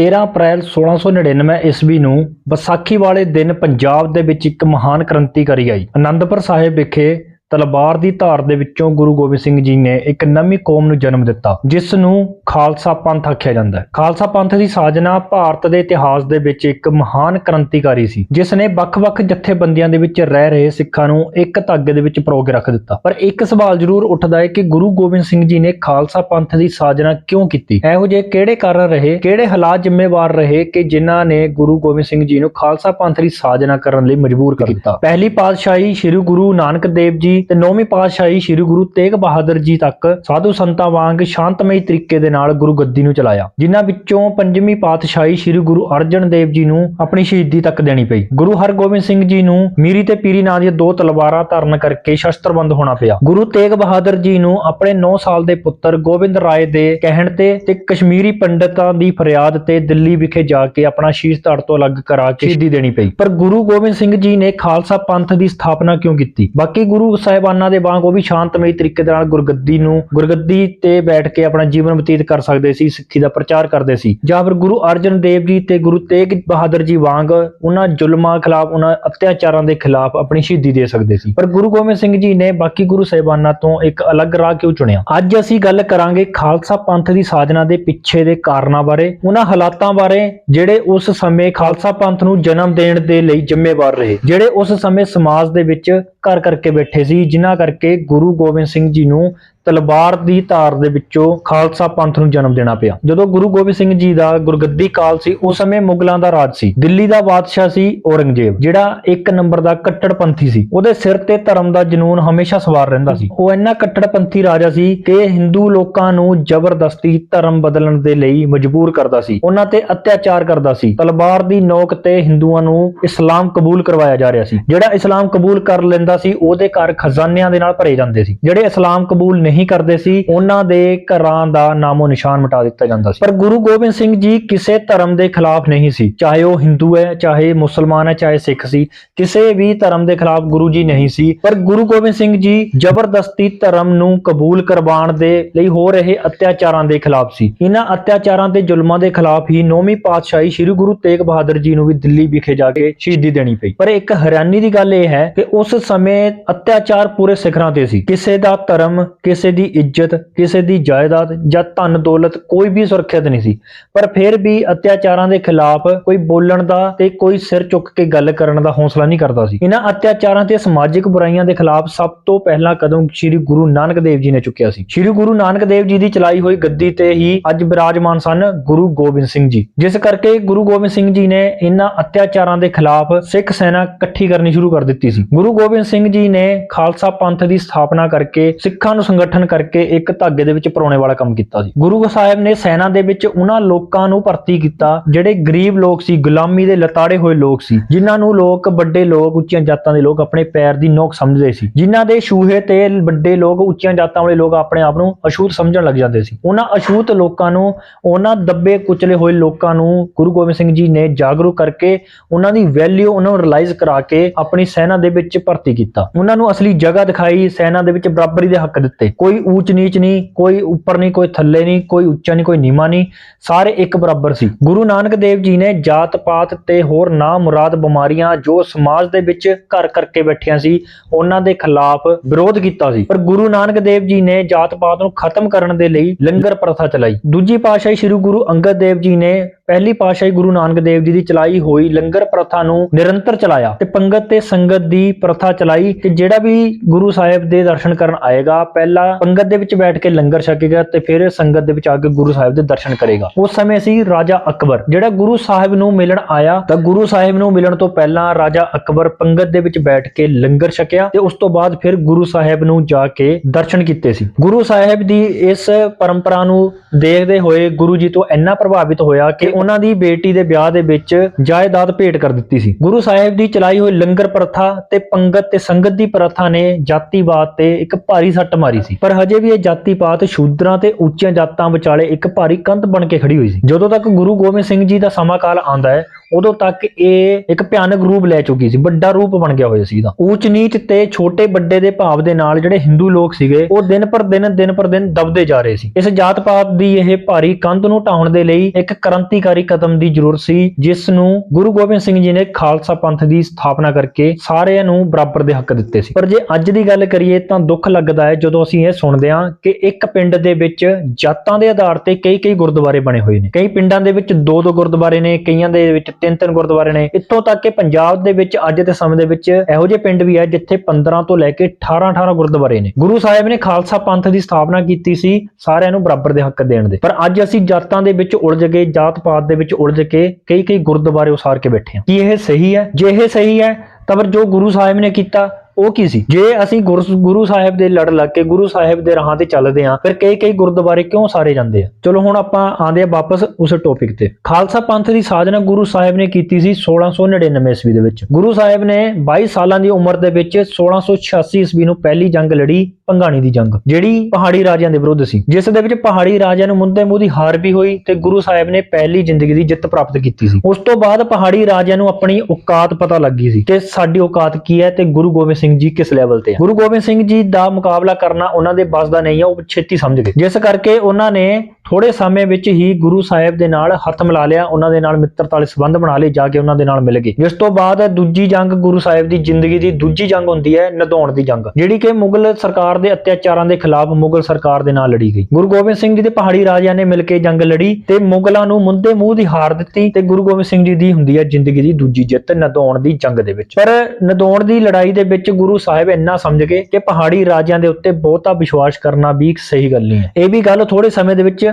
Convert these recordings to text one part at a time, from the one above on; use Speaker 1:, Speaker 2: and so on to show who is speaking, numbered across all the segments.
Speaker 1: 13 ਅਪ੍ਰੈਲ 1699 ਈਸਵੀ ਨੂੰ ਵਿਸਾਖੀ ਵਾਲੇ ਦਿਨ ਪੰਜਾਬ ਦੇ ਵਿੱਚ ਇੱਕ ਮਹਾਨ ਕ੍ਰਾਂਤੀਕਾਰੀ ਆਈ। ਅਨੰਦਪੁਰ ਸਾਹਿਬ ਵਿਖੇ ਤਲਵਾਰ ਦੀ ਧਾਰ ਦੇ ਵਿੱਚੋਂ ਗੁਰੂ ਗੋਬਿੰਦ ਸਿੰਘ ਜੀ ਨੇ ਇੱਕ ਨਵੀਂ ਕੌਮ ਨੂੰ ਜਨਮ ਦਿੱਤਾ, ਜਿਸ ਨੂੰ ਖਾਲਸਾ ਪੰਥ ਆਖਿਆ ਜਾਂਦਾ ਹੈ। ਖਾਲਸਾ ਪੰਥ ਦੀ ਸਾਜਨਾ ਭਾਰਤ ਦੇ ਇਤਿਹਾਸ ਦੇ ਵਿੱਚ ਇੱਕ ਮਹਾਨ ਕ੍ਰਾਂਤੀਕਾਰੀ ਸੀ, ਜਿਸ ਨੇ ਵੱਖ-ਵੱਖ ਜਥੇਬੰਦੀਆਂ ਦੇ ਵਿੱਚ ਰਹਿ ਰਹੇ ਸਿੱਖਾਂ ਨੂੰ ਇੱਕ ਧਾਗੇ ਦੇ ਵਿੱਚ ਪਰੋ ਕੇ ਰੱਖ ਦਿੱਤਾ। ਪਰ ਇੱਕ ਸਵਾਲ ਜ਼ਰੂਰ ਉੱਠਦਾ ਹੈ ਕਿ ਗੁਰੂ ਗੋਬਿੰਦ ਸਿੰਘ ਜੀ ਨੇ ਖਾਲਸਾ ਪੰਥ ਦੀ ਸਾਜਨਾ ਕਿਉਂ ਕੀਤੀ? ਇਹੋ ਜਿਹੇ ਕਿਹੜੇ ਕਾਰਨ ਰਹੇ, ਕਿਹੜੇ ਹਾਲਾਤ ਜ਼ਿੰਮੇਵਾਰ ਰਹੇ ਕਿ ਜਿਨ੍ਹਾਂ ਨੇ ਗੁਰੂ ਗੋਬਿੰਦ ਸਿੰਘ ਜੀ ਨੂੰ ਖਾਲਸਾ ਪੰਥ ਦੀ ਸਾਜਨਾ ਕਰਨ ਲਈ ਮਜਬੂਰ ਕਰ ਦਿੱਤਾ ਪਹਿਲੀ ਪਾਤਸ਼ਾਹੀ ਸ੍ਰੀ ਗੁਰੂ ਨਾਨਕ ਦੇਵ ਜੀ ਤੇ ਨੌਵੀਂ ਪਾਤਸ਼ਾਹੀ ਸ੍ਰੀ ਗੁਰੂ ਤੇਗ ਬਹਾਦਰ ਜੀ ਤੱਕ ਸਾਧੂ ਸੰਤਾਂ ਵਾਂਗ ਸ਼ਾਂਤਮਈ ਤਰੀਕੇ ਦੇ ਨਾਲ ਗੁਰੂ ਗੱਦੀ ਨੂੰ ਚਲਾਇਆ, ਜਿਨ੍ਹਾਂ ਵਿੱਚੋਂ ਪੰਜਵੀਂ ਪਾਤਸ਼ਾਹੀ ਸ੍ਰੀ ਗੁਰੂ ਅਰਜਨ ਦੇਵ ਜੀ ਨੂੰ ਆਪਣੀ ਸ਼ਹੀਦੀ ਤੱਕ ਦੇਣੀ ਪਈ। ਗੁਰੂ ਹਰਗੋਬਿੰਦ ਸਿੰਘ ਜੀ ਨੂੰ ਮੀਰੀ ਤੇ ਪੀਰੀ ਨਾਂ ਦੀਆਂ ਦੋ ਤਲਵਾਰਾਂ ਧਾਰਨ ਕਰਕੇ ਸ਼ਸਤਰਬੰਦ ਹੋਣਾ ਪਿਆ। ਗੁਰੂ ਤੇਗ ਬਹਾਦਰ ਜੀ ਨੂੰ ਆਪਣੇ 9 ਸਾਲ ਦੇ ਪੁੱਤਰ ਗੋਬਿੰਦ ਰਾਏ ਦੇ ਕਹਿਣ ਤੇ ਤੇ ਕਸ਼ਮੀਰੀ ਪੰਡਤਾਂ ਦੀ ਫਰਿਆਦ ਤੇ ਦਿੱਲੀ ਵਿਖੇ ਜਾ ਕੇ ਆਪਣਾ ਸ਼ੀਸ਼ ਧੜ ਤੋਂ ਅਲੱਗ ਕਰਾ ਕੇ ਸ਼ਹੀਦੀ ਦੇਣੀ ਪਈ। ਪਰ ਗੁਰੂ ਗੋਬਿੰਦ ਸਿੰਘ ਜੀ ਨੇ ਖਾਲਸਾ ਪੰਥ ਦੀ ਸਥਾਪਨਾ ਕਿਉਂ ਕੀਤੀ? ਬਾਕੀ ਗੁਰੂ ਸਾਹਿਬਾਨਾਂ ਦੇ ਵਾਂਗ ਉਹ ਵੀ ਸ਼ਾਂਤਮਈ ਤਰੀਕੇ ਦੇ ਨਾਲ ਗੁਰਗੱਦੀ ਨੂੰ, ਗੁਰਗੱਦੀ ਤੇ ਬੈਠ ਕੇ ਆਪਣਾ ਜੀਵਨ ਬਤੀਤ ਕਰ ਸਕਦੇ ਸੀ, ਸਿੱਖੀ ਦਾ ਪ੍ਰਚਾਰ ਕਰਦੇ ਸੀ। ਜਾਂ ਫਿਰ ਗੁਰੂ ਅਰਜਨ ਦੇਵ ਜੀ ਤੇ ਗੁਰੂ ਤੇਗ ਬਹਾਦਰ ਜੀ ਵਾਂਗ ਉਹਨਾਂ ਜ਼ੁਲਮਾਂ ਖਿਲਾਫ, ਉਹਨਾਂ ਅਤਿਆਚਾਰਾਂ ਦੇ ਖਿਲਾਫ ਆਪਣੀ ਸ਼ਹੀਦੀ ਦੇ ਸਕਦੇ ਸੀ। ਪਰ ਗੁਰੂ ਗੋਬਿੰਦ ਸਿੰਘ ਜੀ ਨੇ ਬਾਕੀ ਗੁਰੂ ਸਾਹਿਬਾਨਾਂ ਤੋਂ ਇੱਕ ਅਲੱਗ ਰਾਹ ਕਿਉਂ ਚੁਣਿਆ? ਅੱਜ ਅਸੀਂ ਗੱਲ ਕਰਾਂਗੇ ਖਾਲਸਾ ਪੰਥ ਦੀ ਸਾਜਨਾ ਦੇ ਪਿੱਛੇ ਦੇ ਕਾਰਨਾਂ ਬਾਰੇ, ਉਹਨਾਂ ਹਾਲਾਤਾਂ ਬਾਰੇ, ਜਿਹੜੇ ਉਸ ਸਮੇਂ ਖਾਲਸਾ ਪੰਥ ਨੂੰ ਜਨਮ ਦੇਣ ਦੇ ਲਈ ਜ਼ਿੰਮੇਵਾਰ ਰਹੇ, ਜਿਹੜੇ ਉਸ ਸਮੇਂ ਸਮਾਜ ਦੇ ਵਿੱਚ ਘਰ ਕਰਕੇ ਬੈਠੇ ਸੀ ਜਿਨ੍ਹਾਂ ਕਰਕੇ ਗੁਰੂ ਗੋਬਿੰਦ ਸਿੰਘ ਜੀ ਨੂੰ ਤਲਵਾਰ ਦੀ ਧਾਰ ਦੇ ਵਿੱਚੋਂ ਖਾਲਸਾ ਪੰਥ ਨੂੰ ਜਨਮ ਦੇਣਾ ਪਿਆ। ਜਦੋਂ ਗੁਰੂ ਗੋਬਿੰਦ ਸਿੰਘ ਜੀ ਦਾ ਗੁਰਗੱਦੀ ਕਾਲ ਸੀ, ਉਸ ਸਮੇਂ ਮੁਗਲਾਂ ਦਾ ਰਾਜ ਸੀ। ਦਿੱਲੀ ਦਾ ਬਾਦਸ਼ਾਹ ਸੀ ਔਰੰਗਜ਼ੇਬ, ਜਿਹੜਾ ਇੱਕ ਨੰਬਰ ਦਾ ਕੱਟੜਪੰਥੀ ਸੀ। ਉਹਦੇ ਸਿਰ ਤੇ ਧਰਮ ਦਾ ਜਨੂਨ ਹਮੇਸ਼ਾ ਸਵਾਰ ਰਹਿੰਦਾ ਸੀ। ਉਹ ਇੰਨਾ ਕੱਟੜਪੰਥੀ ਰਾਜਾ ਸੀ ਕਿ ਹਿੰਦੂ ਲੋਕਾਂ ਨੂੰ ਜ਼ਬਰਦਸਤੀ ਧਰਮ ਬਦਲਣ ਦੇ ਲਈ ਮਜਬੂਰ ਕਰਦਾ ਸੀ। ਉਹਨਾਂ ਤੇ ਅਤਿਆਚਾਰ ਕਰਦਾ ਸੀ। ਤਲਵਾਰ ਦੀ ਨੋਕ ਤੇ ਹਿੰਦੂਆਂ ਨੂੰ ਇਸਲਾਮ ਕਬੂਲ ਕਰਵਾਇਆ ਜਾ ਰਿਹਾ ਸੀ। ਜਿਹੜਾ ਇਸਲਾਮ ਕਬੂਲ ਕਰ ਲੈਂਦਾ ਸੀ, ਉਹਦੇ ਘਰ ਖਜ਼ਾਨਿਆਂ ਦੇ ਨਾਲ ਭਰੇ ਜਾਂਦੇ ਸੀ। ਜਿਹੜੇ ਇਸਲਾਮ ਕਬੂਲ ਨਹੀਂ ਕਰਦੇ ਸੀ, ਉਹਨਾਂ ਦੇ ਘਰਾਂ ਦਾ ਨਾਮੋ ਨਿਸ਼ਾਨ ਮਿਟਾ ਦਿੱਤਾ ਜਾਂਦਾ ਸੀ। ਪਰ ਗੁਰੂ ਗੋਬਿੰਦ ਸਿੰਘ ਜੀ ਕਿਸੇ ਧਰਮ ਦੇ ਖਿਲਾਫ ਨਹੀਂ ਸੀ। ਚਾਹੇ ਉਹ ਹਿੰਦੂ ਹੈ, ਚਾਹੇ ਮੁਸਲਮਾਨ ਹੈ, ਚਾਹੇ ਸਿੱਖ ਸੀ, ਕਿਸੇ ਵੀ ਧਰਮ ਦੇ ਖਿਲਾਫ ਗੁਰੂ ਜੀ ਨਹੀਂ ਸੀ। ਪਰ ਗੁਰੂ ਗੋਬਿੰਦ ਸਿੰਘ ਜੀ ਜ਼ਬਰਦਸਤੀ ਧਰਮ ਨੂੰ ਕਬੂਲ ਕਰਵਾਉਣ ਦੇ ਲਈ ਹੋ ਰਹੇ ਅਤਿਆਚਾਰਾਂ ਦੇ ਖਿਲਾਫ ਸੀ। ਇਹਨਾਂ ਅਤਿਆਚਾਰਾਂ ਤੇ ਜ਼ੁਲਮਾਂ ਦੇ ਖਿਲਾਫ ਹੀ ਨੌਵੀਂ ਪਾਤਸ਼ਾਹੀ ਸ੍ਰੀ ਗੁਰੂ ਤੇਗ ਬਹਾਦਰ ਜੀ ਨੂੰ ਵੀ ਦਿੱਲੀ ਵਿਖੇ ਜਾ ਕੇ ਸ਼ਹੀਦੀ ਦੇਣੀ ਪਈ। ਪਰ ਇੱਕ ਹੈਰਾਨੀ ਦੀ ਗੱਲ ਇਹ ਹੈ ਕਿ ਉਸ ਸਮੇਂ ਅਤਿਆਚਾਰ ਪੂਰੇ ਸਿਖਰਾਂ ਤੇ ਸੀ। ਕਿਸੇ ਦਾ ਧਰਮ, ਕਿਸ ਕਿਸੇ ਦੀ ਇੱਜ਼ਤ, ਕਿਸੇ ਦੀ ਜਾਇਦਾਦ ਜਾਂ ਧਨ ਦੌਲਤ ਕੋਈ ਵੀ ਸੁਰੱਖਿਅਤ ਨਹੀਂ ਸੀ। ਪਰ ਫਿਰ ਵੀ ਅਤਿਆਚਾਰਾਂ ਦੇ ਖਿਲਾਫ ਕੋਈ ਬੋਲਣ ਦਾ ਤੇ ਕੋਈ ਸਿਰ ਚੁੱਕ ਕੇ ਗੱਲ ਕਰਨ ਦਾ ਹੌਸਲਾ ਨਹੀਂ ਕਰਦਾ ਸੀ। ਇਹਨਾਂ ਅਤਿਆਚਾਰਾਂ ਤੇ ਸਮਾਜਿਕ ਬੁਰਾਈਆਂ ਦੇ ਖਿਲਾਫ ਸਭ ਤੋਂ ਪਹਿਲਾ ਕਦਮ ਸ੍ਰੀ ਗੁਰੂ ਨਾਨਕ ਦੇਵ ਜੀ ਨੇ ਚੁੱਕਿਆ ਸੀ। ਸ੍ਰੀ ਗੁਰੂ ਨਾਨਕ ਦੇਵ ਜੀ ਦੀ ਚਲਾਈ ਹੋਈ ਗੱਦੀ ਤੇ ਹੀ ਅੱਜ ਬਿਰਾਜਮਾਨ ਸਨ ਗੁਰੂ ਗੋਬਿੰਦ ਸਿੰਘ ਜੀ। ਜਿਸ ਕਰਕੇ ਗੁਰੂ ਗੋਬਿੰਦ ਸਿੰਘ ਜੀ ਨੇ ਇਹਨਾਂ ਅਤਿਆਚਾਰਾਂ ਦੇ ਖਿਲਾਫ ਸਿੱਖ ਸੈਨਾ ਇਕੱਠੀ ਕਰਨੀ ਸ਼ੁਰੂ ਕਰ ਦਿੱਤੀ ਸੀ। ਗੁਰੂ ਗੋਬਿੰਦ ਸਿੰਘ ਜੀ ਨੇ ਖਾਲਸਾ ਪੰਥ ਦੀ ਸਥਾਪਨਾ ਕਰਕੇ ਸਿੱਖਾਂ ਨੂੰ ਗਠਨ ਕਰਕੇ ਇੱਕ ਧਾਗੇ ਦੇ ਵਿੱਚ ਪਰੋਣੇ ਵਾਲਾ ਕੰਮ ਕੀਤਾ ਸੀ। ਗੁਰੂ ਸਾਹਿਬ ਨੇ ਸੈਨਾ ਦੇ ਵਿੱਚ ਉਹਨਾਂ ਲੋਕਾਂ ਨੂੰ ਭਰਤੀ ਕੀਤਾ, ਜਿਹੜੇ ਗਰੀਬ ਲੋਕ ਸੀ, ਗੁਲਾਮੀ ਦੇ ਲਤਾੜੇ ਹੋਏ ਲੋਕ ਸੀ, ਜਿਨ੍ਹਾਂ ਨੂੰ ਲੋਕ, ਵੱਡੇ ਲੋਕ, ਉੱਚੀਆਂ ਜਾਤਾਂ ਦੇ ਲੋਕ ਆਪਣੇ ਪੈਰ ਦੀ ਨੋਕ ਸਮਝਦੇ ਸੀ। ਜਿਨ੍ਹਾਂ ਦੇ ਸ਼ੂਹੇ ਤੇ ਵੱਡੇ ਲੋਕ, ਉੱਚੀਆਂ ਜਾਤਾਂ ਵਾਲੇ ਲੋਕ ਆਪਣੇ ਆਪ ਨੂੰ ਅਛੂਤ ਸਮਝਣ ਲੱਗ ਜਾਂਦੇ ਸੀ। ਉਹਨਾਂ ਅਛੂਤ ਲੋਕਾਂ ਨੂੰ, ਉਹਨਾਂ ਦੱਬੇ ਕੁਚਲੇ ਹੋਏ ਲੋਕਾਂ ਨੂੰ ਗੁਰੂ ਗੋਬਿੰਦ ਸਿੰਘ ਜੀ ਨੇ ਜਾਗਰੂਕ ਕਰਕੇ ਉਹਨਾਂ ਦੀ ਵੈਲਿਊ ਉਹਨਾਂ ਨੂੰ ਰਿਅਲਾਈਜ਼ ਕਰਾ ਕੇ ਆਪਣੀ ਸੈਨਾ ਦੇ ਵਿੱਚ ਭਰਤੀ ਕੀਤਾ। ਉਹਨਾਂ ਨੂੰ ਅਸਲੀ ਜਗ੍ਹਾ ਦਿਖਾਈ, ਸੈਨਾ ਦੇ ਵਿੱਚ ਬਰਾਬਰੀ ਦੇ ਹੱਕ ਦਿੱਤੇ। ਕੋਈ ਊਚ ਨੀਚ ਨਹੀਂ, ਕੋਈ ਉੱਪਰ ਨਹੀਂ, ਕੋਈ ਥੱਲੇ ਨਹੀਂ, ਕੋਈ ਉੱਚਾ ਨਹੀਂ, ਕੋਈ ਨੀਵਾਂ ਨਹੀਂ, ਸਾਰੇ ਇੱਕ ਬਰਾਬਰ ਸੀ। ਗੁਰੂ ਨਾਨਕ ਦੇਵ ਜੀ ਨੇ ਜਾਤ ਪਾਤ ਤੇ ਹੋਰ ਨਾ ਮੁਰਾਦ ਬਿਮਾਰੀਆਂ ਜੋ ਸਮਾਜ ਦੇ ਵਿੱਚ ਘਰ ਕਰਕੇ ਬੈਠੀਆਂ ਸੀ, ਉਹਨਾਂ ਦੇ ਖਿਲਾਫ ਵਿਰੋਧ ਕੀਤਾ ਸੀ। ਪਰ ਗੁਰੂ ਨਾਨਕ ਦੇਵ ਜੀ ਨੇ ਜਾਤ ਪਾਤ ਨੂੰ ਖਤਮ ਕਰਨ ਦੇ ਲਈ ਲੰਗਰ ਪ੍ਰਥਾ ਚਲਾਈ। ਦੂਜੀ ਪਾਤਸ਼ਾਹੀ ਸ੍ਰੀ ਗੁਰੂ ਅੰਗਦ ਦੇਵ ਜੀ ਨੇ ਪਹਿਲੀ ਪਾਤਸ਼ਾਹੀ ਗੁਰੂ ਨਾਨਕ ਦੇਵ ਜੀ ਦੀ ਚਲਾਈ ਹੋਈ ਲੰਗਰ ਪ੍ਰਥਾ ਨੂੰ ਨਿਰੰਤਰ ਚਲਾਇਆ ਤੇ ਪੰਗਤ ਤੇ ਸੰਗਤ ਦੀ ਪ੍ਰਥਾ ਚਲਾਈ ਕਿ ਜਿਹੜਾ ਵੀ ਗੁਰੂ ਸਾਹਿਬ ਦੇ ਦਰਸ਼ਨ ਕਰਨ ਆਏਗਾ, ਪਹਿਲਾਂ ਪੰਗਤ ਦੇ ਵਿੱਚ ਬੈਠ ਕੇ ਲੰਗਰ ਛਕੇਗਾ ਤੇ ਫਿਰ ਸੰਗਤ ਦੇ ਵਿੱਚ ਆ ਕੇ ਗੁਰੂ ਸਾਹਿਬ ਦੇ ਦਰਸ਼ਨ ਕਰੇਗਾ। ਉਸ ਸਮੇਂ ਸੀ ਰਾਜਾ ਅਕਬਰ। ਜਿਹੜਾ ਗੁਰੂ ਸਾਹਿਬ ਨੂੰ ਮਿਲਣ ਆਇਆ, ਤਾਂ ਗੁਰੂ ਸਾਹਿਬ ਨੂੰ ਮਿਲਣ ਤੋਂ ਪਹਿਲਾਂ ਰਾਜਾ ਅਕਬਰ ਪੰਗਤ ਦੇ ਵਿੱਚ ਬੈਠ ਕੇ ਲੰਗਰ ਛਕਿਆ ਤੇ ਉਸ ਤੋਂ ਬਾਅਦ ਫਿਰ ਗੁਰੂ ਸਾਹਿਬ ਨੂੰ ਜਾ ਕੇ ਦਰਸ਼ਨ ਕੀਤੇ ਸੀ। ਗੁਰੂ ਸਾਹਿਬ ਦੀ ਇਸ ਪਰੰਪਰਾ ਨੂੰ ਦੇਖਦੇ ਹੋਏ ਗੁਰੂ ਜੀ ਤੋਂ ਇੰਨਾ ਪ੍ਰਭਾਵਿਤ ਹੋਇਆ ਕਿ ਉਹਨਾਂ ਦੀ ਬੇਟੀ ਦੇ ਵਿਆਹ ਦੇ ਵਿੱਚ ਜਾਇਦਾਦ ਭੇਟ ਕਰ ਦਿੱਤੀ ਸੀ। ਗੁਰੂ ਸਾਹਿਬ ਦੀ ਚਲਾਈ ਹੋਈ ਲੰਗਰ ਪ੍ਰਥਾ ਤੇ ਪੰਗਤ ਤੇ ਸੰਗਤ ਦੀ ਪ੍ਰਥਾ ਨੇ ਜਾਤੀਵਾਦ ਤੇ ਇੱਕ ਭਾਰੀ ਸੱਟ ਮਾਰੀ ਸੀ। ਪਰ ਹਜੇ ਵੀ ਇਹ ਜਾਤੀਪਾਤ ਸ਼ੂਦਰਾਂ ਤੇ ਉੱਚੀਆਂ ਜਾਤਾਂ ਵਿਚਾਲੇ ਇੱਕ ਭਾਰੀ ਕੰਧ ਬਣ ਕੇ ਖੜੀ ਹੋਈ ਸੀ। ਜਦੋਂ ਤੱਕ ਗੁਰੂ ਗੋਬਿੰਦ ਸਿੰਘ ਜੀ ਦਾ ਸਮਾਂ ਕਾਲ ਆਉਂਦਾ ਹੈ ਉਦੋਂ ਤੱਕ ਇਹ ਇੱਕ ਭਿਆਨਕ ਰੂਪ ਲੈ ਚੁੱਕੀ ਸੀ, ਵੱਡਾ ਰੂਪ ਬਣ ਗਿਆ ਹੋਇਆ ਸੀ ਇਹਦਾ ਊਚ ਨੀਚ ਤੇ ਛੋਟੇ ਵੱਡੇ ਦੇ ਭਾਵ ਦੇ ਨਾਲ ਜਿਹੜੇ ਹਿੰਦੂ ਲੋਕ ਸੀਗੇ, ਉਹ ਦਿਨ ਪਰ ਦਿਨ ਦਿਨ ਪਰ ਦਿਨ ਦਬਦੇ ਜਾ ਰਹੇ ਸੀ। ਇਸ ਜਾਤ ਪਾਤ ਦੀ ਇਹ ਭਾਰੀ ਕੰਧ ਨੂੰ ਢਾਉਣ ਦੇ ਲਈ ਇੱਕ ਕ੍ਰਾਂਤੀਕਾਰੀ ਕਦਮ ਦੀ ਜ਼ਰੂਰਤ ਸੀ, ਜਿਸ ਨੂੰ ਗੁਰੂ ਗੋਬਿੰਦ ਸਿੰਘ ਜੀ ਨੇ ਖਾਲਸਾ ਪੰਥ ਦੀ ਸਥਾਪਨਾ ਕਰਕੇ ਸਾਰਿਆਂ ਨੂੰ ਬਰਾਬਰ ਦੇ ਹੱਕ ਦਿੱਤੇ ਸੀ। ਪਰ ਜੇ ਅੱਜ ਦੀ ਗੱਲ ਕਰੀਏ ਤਾਂ ਦੁੱਖ ਲੱਗਦਾ ਹੈ ਜਦੋਂ ਅਸੀਂ ਇਹ ਸੁਣਦੇ ਹਾਂ ਕਿ ਇੱਕ ਪਿੰਡ ਦੇ ਵਿੱਚ ਜਾਤਾਂ ਦੇ ਆਧਾਰ ਤੇ ਕਈ ਕਈ ਗੁਰਦੁਆਰੇ ਬਣੇ ਹੋਏ ਨੇ। ਕਈ ਪਿੰਡਾਂ ਦੇ ਵਿੱਚ ਦੋ ਦੋ ਗੁਰਦੁਆਰੇ ਨੇ, ਕਈਆਂ ਦੇ ਵਿੱਚ ਤਿੰਨ ਤਿੰਨ ਗੁਰਦੁਆਰੇ ਨੇ। ਇੱਥੋਂ ਤੱਕ ਕਿ ਪੰਜਾਬ ਦੇ ਵਿੱਚ ਅੱਜ ਦੇ ਸਮੇਂ ਦੇ ਵਿੱਚ ਇਹੋ ਜਿਹੇ ਪਿੰਡ ਵੀ ਹੈ ਜਿੱਥੇ 15 ਤੋਂ ਲੈ ਕੇ 18 18 ਗੁਰਦੁਆਰੇ ਨੇ। ਗੁਰੂ ਸਾਹਿਬ ਨੇ ਖਾਲਸਾ ਪੰਥ ਦੀ ਸਥਾਪਨਾ ਕੀਤੀ ਸੀ ਸਾਰਿਆਂ ਨੂੰ ਬਰਾਬਰ ਦੇ ਹੱਕ ਦੇਣ ਦੇ। ਪਰ ਅੱਜ ਅਸੀਂ ਜਾਤਾਂ ਦੇ ਵਿੱਚ ਉਲਝ ਗਏ ਜਾਤ ਪਾਤ ਦੇ ਵਿੱਚ ਉਲਝ ਕੇ ਕਈ ਕਈ ਗੁਰਦੁਆਰੇ ਉਸਾਰ ਕੇ ਬੈਠੇ ਹਾਂ। ਕੀ ਇਹ ਸਹੀ ਹੈ? ਜੇ ਇਹ ਸਹੀ ਹੈ, ਤਾਂ ਫਿਰ ਜੋ ਗੁਰੂ ਸਾਹਿਬ ਨੇ ਕੀਤਾ ਉਹ ਕੀ ਸੀ? ਜੇ ਅਸੀਂ ਗੁਰ- ਗੁਰੂ ਸਾਹਿਬ ਦੇ ਲੜ ਲੱਗ ਕੇ, ਗੁਰੂ ਸਾਹਿਬ ਦੇ ਰਾਹਾਂ ਤੇ ਚੱਲਦੇ ਆਂ ਫਿਰ ਕਈ ਕਈ ਗੁਰਦੁਆਰੇ ਕਿਉਂ ਸਾਰੇ ਜਾਂਦੇ ਆ? ਚਲੋ ਹੁਣ ਆਪਾਂ ਆਂਦੇ ਆ ਵਾਪਸ ਉਸ ਟੌਪਿਕ ਤੇ। ਖਾਲਸਾ ਪੰਥ ਦੀ ਸਾਜਨਾ ਗੁਰੂ ਸਾਹਿਬ ਨੇ ਕੀਤੀ ਸੀ 1699 ਈਸਵੀ ਦੇ ਵਿੱਚ। ਗੁਰੂ ਸਾਹਿਬ ਨੇ 22 ਸਾਲਾਂ ਦੀ ਉਮਰ ਦੇ ਵਿੱਚ 1686 ਈਸਵੀ ਨੂੰ ਪਹਿਲੀ ਜੰਗ ਲੜੀ ਭੰਗਾਣੀ ਦੀ ਜੰਗ, ਜਿਹੜੀ ਪਹਾੜੀ ਰਾਜਿਆਂ ਦੇ ਵਿਰੁੱਧ ਸੀ। ਜਿਸ ਦੇ ਵਿੱਚ ਪਹਾੜੀ ਰਾਜਿਆਂ ਨੂੰ ਮੁੰਦੇ ਮੂੰਹ ਦੀ ਹਾਰ ਵੀ ਹੋਈ ਤੇ ਗੁਰੂ ਸਾਹਿਬ ਨੇ ਪਹਿਲੀ ਜ਼ਿੰਦਗੀ ਦੀ ਜਿੱਤ ਪ੍ਰਾਪਤ ਕੀਤੀ ਸੀ। ਉਸ ਤੋਂ ਬਾਅਦ ਪਹਾੜੀ ਰਾਜਿਆਂ ਨੂੰ ਆਪਣੀ ਔਕਾਤ ਪਤਾ ਲੱਗੀ ਸੀ ਤੇ ਸਾਡੀ ਔਕਾਤ ਕੀ ਹੈ ਤੇ ਗੁਰੂ ਗੋਬਿੰਦ ਸਿੰਘ ਜੀ ਕਿਸ ਲੈਵਲ ਤੇ ਹੈ ਗੁਰੂ ਗੋਬਿੰਦ ਸਿੰਘ ਜੀ ਦਾ ਮੁਕਾਬਲਾ ਕਰਨਾ ਉਹਨਾਂ ਦੇ ਬਸ ਦਾ ਨਹੀਂ ਹੈ ਉਹ ਛੇਤੀ ਸਮਝ ਗਏ। ਜਿਸ ਕਰਕੇ ਉਹਨਾਂ ਨੇ ਥੋੜੇ ਸਮੇਂ ਵਿੱਚ ਹੀ ਗੁਰੂ ਸਾਹਿਬ ਦੇ ਨਾਲ ਹੱਥ ਮਿਲਾ ਲਿਆ, ਉਹਨਾਂ ਦੇ ਨਾਲ ਮਿੱਤਰਤਾ ਵਾਲੇ ਸੰਬੰਧ ਬਣਾ ਲਏ, ਜਾ ਕੇ ਉਹਨਾਂ ਦੇ ਨਾਲ ਮਿਲ ਗਏ। ਜਿਸ ਤੋਂ ਬਾਅਦ ਦੂਜੀ ਜੰਗ ਗੁਰੂ ਸਾਹਿਬ ਦੀ ਜ਼ਿੰਦਗੀ ਦੀ ਦੂਜੀ ਜੰਗ ਹੁੰਦੀ ਹੈ, ਨਦੌਣ ਦੀ ਜੰਗ। ਜਿਹੜੀ ਕਿ ਮੁਗਲ ਸਰਕਾਰ ਦੇ ਅਤਿਆਚਾਰਾਂ ਦੇ ਖਿਲਾਫ ਮੁਗਲ ਸਰਕਾਰ ਦੇ ਨਾਲ ਲੜੀ ਗਈ। ਗੁਰੂ ਗੋਬਿੰਦ ਸਿੰਘ ਜੀ ਦੇ ਪਹਾੜੀ ਰਾਜਿਆਂ ਨੇ ਮਿਲ ਕੇ ਜੰਗ ਲੜੀ ਤੇ ਮੁਗਲਾਂ ਨੂੰ ਮੁੰਦੇ ਮੂੰਹ ਦੀ ਹਾਰ ਦਿੱਤੀ ਤੇ ਗੁਰੂ ਗੋਬਿੰਦ ਸਿੰਘ ਜੀ ਦੀ ਹੁੰਦੀ ਹੈ ਜ਼ਿੰਦਗੀ ਦੀ ਦੂਜੀ ਜਿੱਤ ਨਦੌਣ ਦੀ ਜੰਗ ਦੇ ਵਿੱਚ। ਪਰ ਨਦੌਣ ਦੀ ਲੜਾਈ ਦੇ ਵਿੱਚ ਗੁਰੂ ਸਾਹਿਬ ਇੰਨਾ ਸਮਝ ਗਏ ਕਿ ਪਹਾੜੀ ਰਾਜਿਆਂ ਦੇ ਉੱਤੇ ਬਹੁਤਾ ਵਿਸ਼ਵਾਸ ਕਰਨਾ ਵੀ ਇੱਕ ਸਹੀ ਗੱਲ ਨਹੀਂ ਹੈ। ਇਹ ਵੀ ਗੱਲ ਥੋੜੇ ਸਮੇਂ ਦੇ ਵਿੱਚ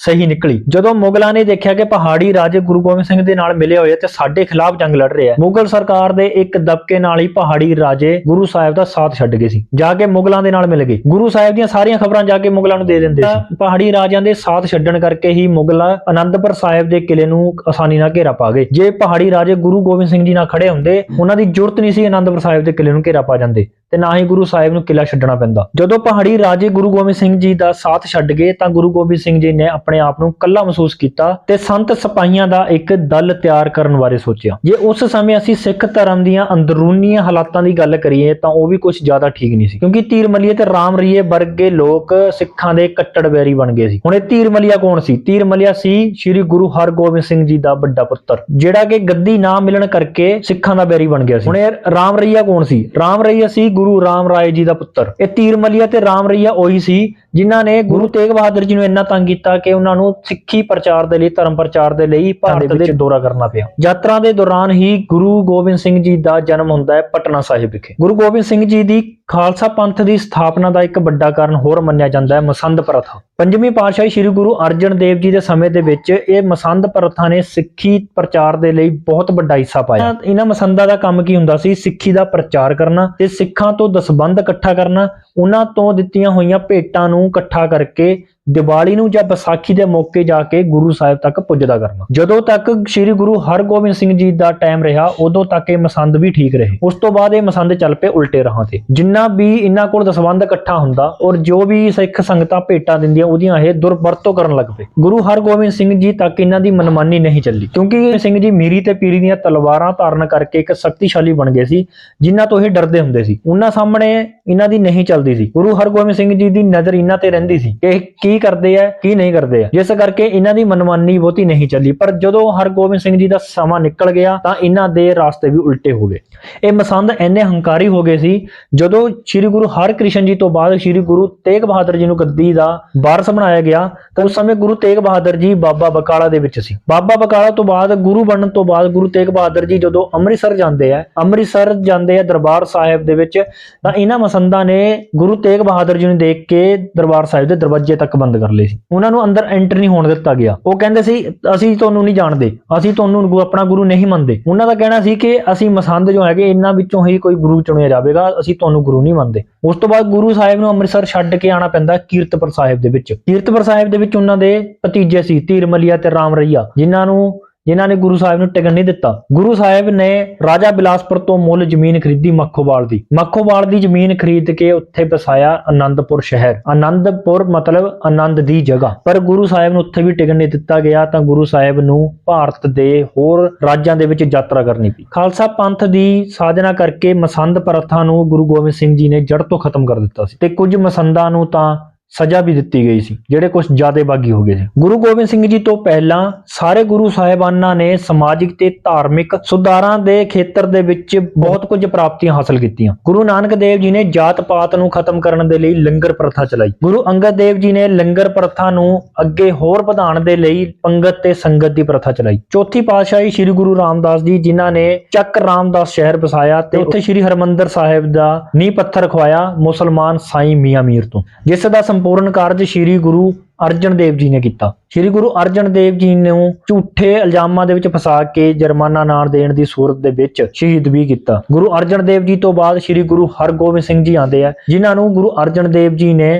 Speaker 1: ਸਹੀ ਨਿਕਲੀ। ਜਦੋਂ ਮੁਗਲਾਂ ਨੇ ਦੇਖਿਆ ਕਿ ਪਹਾੜੀ ਰਾਜੇ ਗੁਰੂ ਗੋਬਿੰਦ ਸਿੰਘ ਦੇ ਨਾਲ ਮਿਲੇ ਹੋਏ ਤੇ ਸਾਡੇ ਖਿਲਾਫ ਜੰਗ ਲੜ ਰਹੇ ਆ, ਮੁਗਲ ਸਰਕਾਰ ਦੇ ਇੱਕ ਦਬਕੇ ਨਾਲ ਹੀ ਪਹਾੜੀ ਰਾਜੇ ਗੁਰੂ ਸਾਹਿਬ ਦਾ ਸਾਥ ਛੱਡ ਗਏ ਸੀ। ਜਾ ਕੇ ਮੁਗਲਾਂ ਦੇ ਨਾਲ ਮਿਲ ਗਏ। ਗੁਰੂ ਸਾਹਿਬ ਦੀਆਂ ਸਾਰੀਆਂ ਖਬਰਾਂ ਜਾ ਕੇ ਮੁਗਲਾਂ ਨੂੰ ਦੇ ਦਿੰਦੇ ਸੀ। ਪਹਾੜੀ ਰਾਜਿਆਂ ਦੇ ਸਾਥ ਛੱਡਣ ਕਰਕੇ ਹੀ ਮੁਗਲ ਅਨੰਦਪੁਰ ਸਾਹਿਬ ਦੇ ਕਿਲੇ ਨੂੰ ਆਸਾਨੀ ਨਾਲ ਘੇਰਾ ਪਾ ਗਏ। ਜੇ ਪਹਾੜੀ ਰਾਜੇ ਗੁਰੂ ਗੋਬਿੰਦ ਸਿੰਘ ਜੀ ਨਾਲ ਖੜੇ ਹੁੰਦੇ, ਉਹਨਾਂ ਦੀ ਜ਼ਰੂਰਤ ਨਹੀਂ ਸੀ ਅਨੰਦਪੁਰ ਸਾਹਿਬ ਦੇ ਕਿਲੇ ਨੂੰ ਘੇਰਾ ਪਾ ਜਾਂਦੇ ਤੇ ਨਾ ਹੀ ਗੁਰੂ ਸਾਹਿਬ ਨੂੰ ਕਿਲਾ ਛੱਡਣਾ ਪੈਂਦਾ। ਜਦੋਂ ਪਹਾੜੀ ਰਾਜੇ ਗੁਰੂ ਗੋਬਿੰਦ ਸਿੰਘ ਜੀ ਦਾ ਸਾਥ ਛੱਡ ਗਏ ਤਾਂ ਗੁਰੂ ਗੋਬਿੰਦ ਸਿੰਘ ਜੀ ਨੇ ਆਪਣੇ ਆਪ ਨੂੰ ਇਕੱਲਾ ਮਹਿਸੂਸ ਕੀਤਾ ਤੇ ਸੰਤ ਸਿਪਾਹੀਆਂ ਦਾ ਇੱਕ ਦਲ ਤਿਆਰ ਕਰਨ ਬਾਰੇ ਸੋਚਿਆ। ਜੇ ਉਸ ਸਮੇਂ ਅਸੀਂ ਸਿੱਖ ਧਰਮ ਦੀਆਂ ਅੰਦਰੂਨੀਆਂ ਹਾਲਾਤਾਂ ਦੀ ਗੱਲ ਕਰੀਏ ਤਾਂ ਉਹ ਵੀ ਕੁਝ ਜ਼ਿਆਦਾ ਠੀਕ ਨਹੀਂ ਸੀ। ਕਿਉਂਕਿ ਤੀਰਮਲੀਏ ਤੇ ਰਾਮਰੀਏ ਵਰਗੇ ਲੋਕ ਸਿੱਖਾਂ ਦੇ ਕੱਟੜ ਵੈਰੀ ਬਣ ਗਏ ਸੀ। ਹੁਣ ਇਹ ਤੀਰਮਲੀਆ ਕੌਣ ਸੀ? ਤੀਰਮਲੀਆ ਸੀ ਸ੍ਰੀ ਗੁਰੂ ਹਰਗੋਬਿੰਦ ਸਿੰਘ ਜੀ ਦਾ ਵੱਡਾ ਪੁੱਤਰ, ਜਿਹੜਾ ਕਿ ਗੱਦੀ ਨਾ ਮਿਲਣ ਕਰਕੇ ਸਿੱਖਾਂ ਦਾ ਵੈਰੀ ਬਣ ਗਿਆ ਸੀ। ਹੁਣ ਇਹ ਰਾਮ ਰਈਆ ਕੌਣ ਸੀ? ਰਾਮ ਰਈਆ ਸੀ ਗੁਰੂ ਰਾਮ ਰਾਏ ਜੀ ਦਾ ਪੁੱਤਰ। ਇਹ ਤੀਰਮਲੀਆ ਤੇ ਰਾਮ ਰਈਆ ਉਹੀ ਸੀ ਜਿਨ੍ਹਾਂ ਨੇ ਗੁਰੂ ਤੇਗ ਬਹਾਦਰ ਜੀ ਨੂੰ ਇੰਨਾ ਤੰਗ ਕੀਤਾ ਕਿ ਉਹਨਾਂ ਨੂੰ ਸਿੱਖੀ ਪ੍ਰਚਾਰ ਦੇ ਲਈ ਧਰਮ ਪ੍ਰਚਾਰ ਦੇ ਲਈ ਭਾਰਤ ਦੇ ਵਿੱਚ ਦੌਰਾ ਕਰਨਾ ਪਿਆ। ਯਾਤਰਾ ਦੇ ਦੌਰਾਨ ਹੀ ਗੁਰੂ ਗੋਬਿੰਦ ਸਿੰਘ ਜੀ ਦਾ ਜਨਮ ਹੁੰਦਾ ਹੈ ਪਟਨਾ ਸਾਹਿਬ ਵਿਖੇ। ਗੁਰੂ ਗੋਬਿੰਦ ਸਿੰਘ ਜੀ ਦੀ ਖਾਲਸਾ ਪੰਥ ਦੀ ਸਥਾਪਨਾ ਦਾ ਇੱਕ ਵੱਡਾ ਕਾਰਨ ਹੋਰ ਮੰਨਿਆ ਜਾਂਦਾ ਹੈ ਮਸੰਦ ਪ੍ਰਥਾ। ਪੰਜਵੀਂ ਪਾਤਸ਼ਾਹੀ ਸ੍ਰੀ ਗੁਰੂ ਅਰਜਨ ਦੇਵ ਜੀ ਦੇ ਸਮੇਂ ਦੇ ਵਿੱਚ ਇਹ ਮਸੰਦ ਪ੍ਰਥਾ ਨੇ ਸਿੱਖੀ ਪ੍ਰਚਾਰ ਦੇ ਲਈ ਬਹੁਤ ਵੱਡਾ ਹਿੱਸਾ ਪਾਇਆ। ਇਹਨਾਂ ਮਸੰਦਾਂ ਦਾ ਕੰਮ ਕੀ ਹੁੰਦਾ ਸੀ? ਸਿੱਖੀ ਦਾ ਪ੍ਰਚਾਰ ਕਰਨਾ ਤੇ ਸਿੱਖਾਂ ਤੋਂ ਦਸਬੰਧ ਇਕੱਠਾ ਕਰਨਾ ਉਹਨਾਂ ਤੋਂ ਦਿੱਤੀਆਂ ਹੋਈਆਂ ਭੇਟਾਂ ਨੂੰ ਇਕੱਠਾ ਕਰਕੇ ਦੀਵਾਲੀ ਨੂੰ ਜਾਂ ਵਿਸਾਖੀ ਦੇ ਮੌਕੇ ਜਾ ਕੇ ਗੁਰੂ ਸਾਹਿਬ ਤੱਕ ਪੁੱਜਦਾ ਕਰਨਾ। ਜਦੋਂ ਤੱਕ ਸ੍ਰੀ ਗੁਰੂ ਹਰਗੋਬਿੰਦ ਸਿੰਘ ਜੀ ਦਾ ਟਾਈਮ ਰਿਹਾ, ਉਦੋਂ ਤੱਕ ਇਹ ਮਸੰਦ ਵੀ ਠੀਕ ਰਹੇ। ਉਸ ਤੋਂ ਬਾਅਦ ਇਹ ਮਸੰਦ ਚੱਲ ਪਏ ਉਲਟੇ ਰਾਹਾਂ ਤੇ। ਜਿੰਨਾ ਵੀ ਇਹਨਾਂ ਕੋਲ ਦਸਵੰਧ ਇਕੱਠਾ ਹੁੰਦਾ ਔਰ ਜੋ ਵੀ ਸਿੱਖ ਸੰਗਤਾਂ ਭੇਟਾਂ ਦਿੰਦੀਆਂ, ਉਹਦੀਆਂ ਇਹ ਦੁਰਵਰਤੋਂ ਕਰਨ ਲੱਗ ਪਏ। ਗੁਰੂ ਹਰਗੋਬਿੰਦ ਸਿੰਘ ਜੀ ਤੱਕ ਇਹਨਾਂ ਦੀ ਮਨਮਾਨੀ ਨਹੀਂ ਚੱਲੀ। ਕਿਉਂਕਿ ਸਿੰਘ ਜੀ ਮੀਰੀ ਤੇ ਪੀਰੀ ਦੀਆਂ ਤਲਵਾਰਾਂ ਧਾਰਨ ਕਰਕੇ ਇੱਕ ਸ਼ਕਤੀਸ਼ਾਲੀ ਬਣ ਗਏ ਸੀ, ਜਿਨ੍ਹਾਂ ਤੋਂ ਇਹ ਡਰਦੇ ਹੁੰਦੇ ਸੀ। ਉਹਨਾਂ ਸਾਹਮਣੇ ਇਹਨਾਂ ਦੀ ਨਹੀਂ ਚੱਲਦੀ ਸੀ। ਗੁਰੂ ਹਰਗੋਬਿੰਦ ਸਿੰਘ ਜੀ ਦੀ ਨਜ਼ਰ ਇਹਨਾਂ ਤੇ ਰਹਿੰਦੀ ਸੀ ਕਿ ਇਹ ਕੀ ਕਰਦੇ ਆ, ਕੀ ਨਹੀਂ ਕਰਦੇ ਆ। ਜਿਸ ਕਰਕੇ ਇਹਨਾਂ ਦੀ ਮਨਮਾਨੀ ਬਹੁਤੀ ਨਹੀਂ ਚੱਲੀ। ਪਰ ਜਦੋਂ ਹਰਗੋਬਿੰਦ ਸਿੰਘ ਜੀ ਦਾ ਸਮਾਂ ਨਿਕਲ ਗਿਆ, ਤਾਂ ਇਹਨਾਂ ਦੇ ਰਾਸਤੇ ਵੀ ਉਲਟੇ ਹੋ ਗਏ। ਇਹ ਮਸੰਦ ਇੰਨੇ ਹੰਕਾਰੀ ਹੋ ਗਏ ਸੀ, ਜਦੋਂ ਸ੍ਰੀ ਗੁਰੂ ਹਰਕ੍ਰਿਸ਼ਨ ਜੀ ਤੋਂ ਬਾਅਦ ਸ੍ਰੀ ਗੁਰੂ ਤੇਗ ਬਹਾਦਰ ਜੀ ਨੂੰ ਗੱਦੀ ਦਾ ਵਾਰਸ ਬਣਾਇਆ ਗਿਆ, ਤਾਂ ਉਸ ਸਮੇਂ ਗੁਰੂ ਤੇਗ ਬਹਾਦਰ ਜੀ ਬਾਬਾ ਬਕਾਲਾ ਦੇ ਵਿੱਚ ਸੀ। ਬਾਬਾ ਬਕਾਲਾ ਤੋਂ ਬਾਅਦ, ਗੁਰੂ ਬਣਨ ਤੋਂ ਬਾਅਦ ਗੁਰੂ ਤੇਗ ਬਹਾਦਰ ਜੀ ਜਦੋਂ ਅੰਮ੍ਰਿਤਸਰ ਜਾਂਦੇ ਆ, ਅੰਮ੍ਰਿਤਸਰ ਜਾਂਦੇ ਆ ਦਰਬਾਰ ਸਾਹਿਬ ਦੇ ਵਿੱਚ, ਤਾਂ ਇਹਨਾਂ ਮਸੰਦਾਂ ਨੇ ਗੁਰੂ ਤੇਗ ਬਹਾਦਰ ਜੀ ਨੂੰ ਦੇਖ ਕੇ ਦਰਬਾਰ ਸਾਹਿਬ ਦੇ ਦਰਵਾਜ਼ੇ ਤੱਕ ਬੰਦ ਕਰ ਲਏ ਸੀ। ਉਹਨਾਂ ਨੂੰ ਅੰਦਰ ਐਂਟਰ ਨਹੀਂ ਹੋਣ ਦਿੱਤਾ ਗਿਆ। ਉਹ ਕਹਿੰਦੇ ਸੀ, ਅਸੀਂ ਤੁਹਾਨੂੰ ਨਹੀਂ ਜਾਣਦੇ। ਅਸੀਂ ਤੁਹਾਨੂੰ ਆਪਣਾ ਗੁਰੂ ਨਹੀਂ ਮੰਨਦੇ। ਉਹਨਾਂ ਦਾ ਕਹਿਣਾ ਸੀ ਕਿ ਅਸੀਂ ਮਸੰਦ ਜੋ ਹੈਗੇ, ਇਹਨਾਂ ਵਿੱਚੋਂ ਹੀ ਕੋਈ ਗੁਰੂ ਚੁਣਿਆ ਜਾਵੇਗਾ। ਅਸੀਂ ਤੁਹਾਨੂੰ ਗੁਰੂ ਨਹੀਂ ਮੰਨਦੇ। ਉਸ ਤੋਂ ਬਾਅਦ ਗੁਰੂ ਸਾਹਿਬ ਨੂੰ ਅੰਮ੍ਰਿਤਸਰ ਛੱਡ ਕੇ ਆਣਾ ਪੈਂਦਾ ਕੀਰਤਪੁਰ ਸਾਹਿਬ ਦੇ ਵਿੱਚ। ਕੀਰਤਪੁਰ ਸਾਹਿਬ ਦੇ ਵਿੱਚ ਉਹਨਾਂ ਦੇ ਭਤੀਜੇ ਸੀ, ਧੀਰਮਲੀਆ ਤੇ ਰਾਮ ਰਈਆ ਜਿਨ੍ਹਾਂ ਨੂੰ ਜਿਨ੍ਹਾਂ ਨੇ ਗੁਰੂ ਸਾਹਿਬ ਨੂੰ ਟਿਕਣ ਨਹੀਂ ਦਿੱਤਾ। ਗੁਰੂ ਸਾਹਿਬ ਨੇ ਰਾਜਾ ਬਿਲਾਸਪੁਰ ਤੋਂ ਮੁੱਲ ਜ਼ਮੀਨ ਖਰੀਦੀ ਮੱਖੋਵਾਲ ਦੀ। ਮੱਖੋਵਾਲ ਦੀ ਜ਼ਮੀਨ ਖਰੀਦ ਕੇ ਉੱਥੇ ਵਸਾਇਆ ਆਨੰਦਪੁਰ ਸ਼ਹਿਰ। ਆਨੰਦਪੁਰ ਮਤਲਬ ਆਨੰਦ ਦੀ ਜਗ੍ਹਾ। ਪਰ ਗੁਰੂ ਸਾਹਿਬ ਨੂੰ ਉੱਥੇ ਵੀ ਟਿਕਣ ਨਹੀਂ ਦਿੱਤਾ ਗਿਆ ਤਾਂ ਗੁਰੂ ਸਾਹਿਬ ਨੂੰ ਭਾਰਤ ਦੇ ਹੋਰ ਰਾਜਾਂ ਦੇ ਵਿੱਚ ਯਾਤਰਾ ਕਰਨੀ ਪਈ। ਖਾਲਸਾ ਪੰਥ ਦੀ ਸਾਜਨਾ ਕਰਕੇ ਮਸੰਦ ਪ੍ਰਥਾ ਨੂੰ ਗੁਰੂ ਗੋਬਿੰਦ ਸਿੰਘ ਜੀ ਨੇ ਜੜ ਤੋਂ ਖਤਮ ਕਰ ਦਿੱਤਾ ਸੀ। ਤੇ ਕੁਝ ਮਸੰਦਾਂ ਨੂੰ ਤਾਂ ਸਜ਼ਾ ਵੀ ਦਿੱਤੀ ਗਈ ਸੀ, ਜਿਹੜੇ ਕੁਝ ਜ਼ਿਆਦੇ ਬਾਗੀ ਹੋ ਗਏ ਸੀ। ਗੁਰੂ ਗੋਬਿੰਦ ਸਿੰਘ ਜੀ ਤੋਂ ਪਹਿਲਾਂ ਸਾਰੇ ਗੁਰੂ ਸਾਹਿਬਾਨਾਂ ਨੇ ਸਮਾਜਿਕ ਤੇ ਧਾਰਮਿਕ ਸੁਧਾਰਾਂ ਦੇ ਖੇਤਰ ਦੇ ਵਿੱਚ ਬਹੁਤ ਕੁਝ ਪ੍ਰਾਪਤੀਆਂ ਹਾਸਲ ਕੀਤੀਆਂ। ਗੁਰੂ ਨਾਨਕ ਦੇਵ ਜੀ ਨੇ ਜਾਤ ਪਾਤ ਨੂੰ ਖਤਮ ਕਰਨ ਦੇ ਲਈ ਲੰਗਰ ਪ੍ਰਥਾ ਚਲਾਈ। ਗੁਰੂ ਅੰਗਦ ਦੇਵ ਜੀ ਨੇ ਲੰਗਰ ਪ੍ਰਥਾ ਨੂੰ ਅੱਗੇ ਹੋਰ ਵਧਾਉਣ ਦੇ ਲਈ ਪੰਗਤ ਤੇ ਸੰਗਤ ਦੀ ਪ੍ਰਥਾ ਚਲਾਈ। ਚੌਥੀ ਪਾਤਸ਼ਾਹੀ ਸ੍ਰੀ ਗੁਰੂ ਰਾਮਦਾਸ ਜੀ, ਜਿਨ੍ਹਾਂ ਨੇ ਚੱਕ ਰਾਮਦਾਸ ਸ਼ਹਿਰ ਵਸਾਇਆ ਤੇ ਉੱਥੇ ਸ੍ਰੀ ਹਰਮੰਦਰ ਸਾਹਿਬ ਦਾ ਨੀਂਹ ਪੱਥਰ ਖਵਾਇਆ ਮੁਸਲਮਾਨ ਸਾਈਂ ਮੀਆਂ ਮੀਰ ਤੋਂ। ਜਿਸ ਦਾ ਸੰਪੂਰਨ ਕਾਰਜ ਸ੍ਰੀ ਗੁਰੂ ਅਰਜਨ ਦੇਵ ਜੀ ਨੇ ਕੀਤਾ। ਸ੍ਰੀ ਗੁਰੂ ਅਰਜਨ ਦੇਵ ਜੀ ਨੂੰ ਝੂਠੇ ਇਲਜ਼ਾਮਾਂ ਦੇ ਵਿੱਚ ਫਸਾ ਕੇ ਜੁਰਮਾਨਾ ਨਾ ਦੇਣ ਦੀ ਸੂਰਤ ਦੇ ਵਿੱਚ ਸ਼ਹੀਦ ਵੀ ਕੀਤਾ। ਗੁਰੂ ਅਰਜਨ ਦੇਵ ਜੀ ਤੋਂ ਬਾਅਦ ਸ੍ਰੀ ਗੁਰੂ ਹਰਗੋਬਿੰਦ ਸਿੰਘ ਜੀ ਆਂਦੇ ਆ, ਜਿਨ੍ਹਾਂ ਨੂੰ ਗੁਰੂ ਅਰਜਨ ਦੇਵ ਜੀ ਨੇ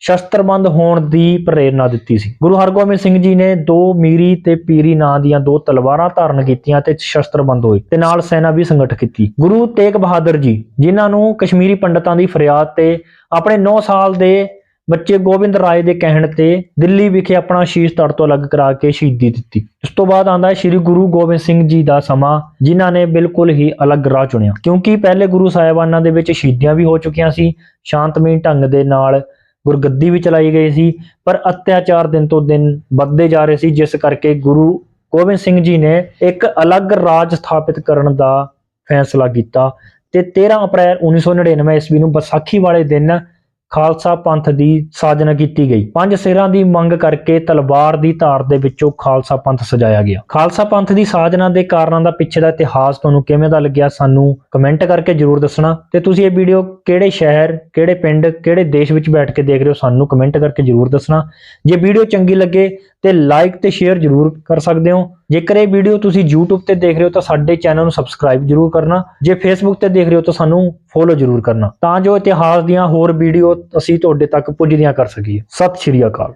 Speaker 1: ਸ਼ਸਤਰਬੰਦ ਹੋਣ ਦੀ ਪ੍ਰੇਰਣਾ ਦਿੱਤੀ ਸੀ। ਗੁਰੂ ਹਰਗੋਬਿੰਦ ਸਿੰਘ ਜੀ ਨੇ ਦੋ ਮੀਰੀ ਤੇ ਪੀਰੀ ਨਾਂ ਦੀਆਂ ਦੋ ਤਲਵਾਰਾਂ ਧਾਰਨ ਕੀਤੀਆਂ ਤੇ ਸ਼ਸਤਰਬੰਦ ਹੋਏ ਤੇ ਨਾਲ ਸੈਨਾ ਵੀ ਸੰਗਠ ਕੀਤੀ। ਗੁਰੂ ਤੇਗ ਬਹਾਦਰ ਜੀ, ਜਿਨ੍ਹਾਂ ਨੂੰ ਕਸ਼ਮੀਰੀ ਪੰਡਤਾਂ ਦੀ ਫਰਿਆਦ ਤੇ ਆਪਣੇ 9 ਸਾਲ ਦੇ ਬੱਚੇ ਗੋਬਿੰਦ ਰਾਏ ਦੇ ਕਹਿਣ ਤੇ ਦਿੱਲੀ ਵਿਖੇ ਆਪਣਾ ਸ਼ੀਸ਼ ਧੜ ਤੋਂ ਅਲੱਗ ਕਰਾ ਕੇ ਸ਼ਹੀਦੀ ਦਿੱਤੀ। ਇਸ ਤੋਂ ਬਾਅਦ ਆਂਦਾ ਹੈ, ਸ੍ਰੀ ਗੁਰੂ ਗੋਬਿੰਦ ਸਿੰਘ ਜੀ ਦਾ ਸਮਾਂ, ਜਿਨ੍ਹਾਂ ਨੇ ਬਿਲਕੁਲ ਹੀ ਅਲੱਗ ਰਾਹ ਚੁਣਿਆ। ਕਿਉਂਕਿ ਪਹਿਲੇ ਗੁਰੂ ਸਾਹਿਬਾਨਾਂ ਦੇ ਵਿੱਚ ਸ਼ਹੀਦੀਆਂ ਵੀ ਹੋ ਚੁੱਕੀਆਂ ਸੀ, ਸ਼ਾਂਤਮਈ ਢੰਗ ਦੇ ਨਾਲ ਗੁਰਗੱਦੀ ਵੀ ਚਲਾਈ ਗਈ ਸੀ, ਪਰ ਅਤਿਆਚਾਰ ਦਿਨ ਤੋਂ ਦਿਨ ਵੱਧਦੇ ਜਾ ਰਹੇ ਸੀ, ਜਿਸ ਕਰਕੇ ਗੁਰੂ ਗੋਬਿੰਦ ਸਿੰਘ ਜੀ ਨੇ ਇੱਕ ਅਲੱਗ ਰਾਜ ਸਥਾਪਿਤ ਕਰਨ ਦਾ ਫੈਸਲਾ ਕੀਤਾ ਤੇ 13 ਅਪ੍ਰੈਲ 1999 ਈਸਵੀ ਨੂੰ ਵਿਸਾਖੀ ਵਾਲੇ ਦਿਨ ਖਾਲਸਾ ਪੰਥ ਦੀ ਸਾਜਨਾ ਕੀਤੀ ਗਈ। ਪੰਜ ਸਿਰਾਂ ਦੀ ਮੰਗ ਕਰਕੇ ਤਲਵਾਰ ਦੀ ਧਾਰ ਦੇ ਵਿੱਚੋਂ ਖਾਲਸਾ ਪੰਥ ਸਜਾਇਆ ਗਿਆ। ਖਾਲਸਾ ਪੰਥ ਦੀ ਸਾਜਨਾ ਦੇ ਕਾਰਨਾਂ ਦਾ ਪਿੱਛੇ ਦਾ ਇਤਿਹਾਸ ਤੁਹਾਨੂੰ ਕਿਵੇਂ ਦਾ ਲੱਗਿਆ ਸਾਨੂੰ ਕਮੈਂਟ ਕਰਕੇ ਜਰੂਰ ਦੱਸਣਾ। ਤੇ ਤੁਸੀਂ ਇਹ ਵੀਡੀਓ ਕਿਹੜੇ ਸ਼ਹਿਰ, ਕਿਹੜੇ ਪਿੰਡ, ਕਿਹੜੇ ਦੇਸ਼ ਵਿੱਚ ਬੈਠ ਕੇ ਦੇਖ ਰਹੇ ਹੋ ਸਾਨੂੰ ਕਮੈਂਟ ਕਰਕੇ ਜਰੂਰ ਦੱਸਣਾ। ਜੇ ਵੀਡੀਓ ਚੰਗੀ ਲੱਗੇ ਤੇ ਲਾਈਕ ਤੇ ਸ਼ੇਅਰ ਜਰੂਰ ਕਰ ਸਕਦੇ ਹੋ। ਜੇਕਰ ਇਹ ਵੀਡੀਓ ਤੁਸੀਂ YouTube ਤੇ ਦੇਖ ਰਹੇ ਹੋ ਤਾਂ ਸਾਡੇ ਚੈਨਲ ਨੂੰ ਸਬਸਕ੍ਰਾਈਬ ਜਰੂਰ ਕਰਨਾ। ਜੇ Facebook ਤੇ ਦੇਖ ਰਹੇ ਹੋ ਤਾਂ ਸਾਨੂੰ ਫੋਲੋ ਜਰੂਰ ਕਰਨਾ। ਤਾਂ ਜੋ ਇਤਿਹਾਸ ਦੀਆਂ ਹੋਰ ਵੀਡੀਓ ਅਸੀਂ ਤੁਹਾਡੇ ਤੱਕ ਪੁੱਜਦੀਆਂ ਕਰ ਸਕੀਏ। ਸਤਿ ਸ਼੍ਰੀ ਅਕਾਲ।